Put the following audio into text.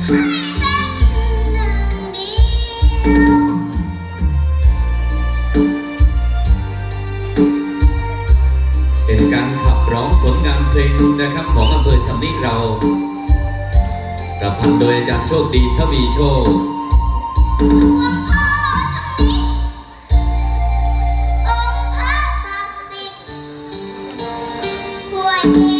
เป็นการขับร้องผลงานเพลงนะครับของอำเภอชำนิเราประพันธ์โดยอาจารย์โชคดีทวีโชควันนี้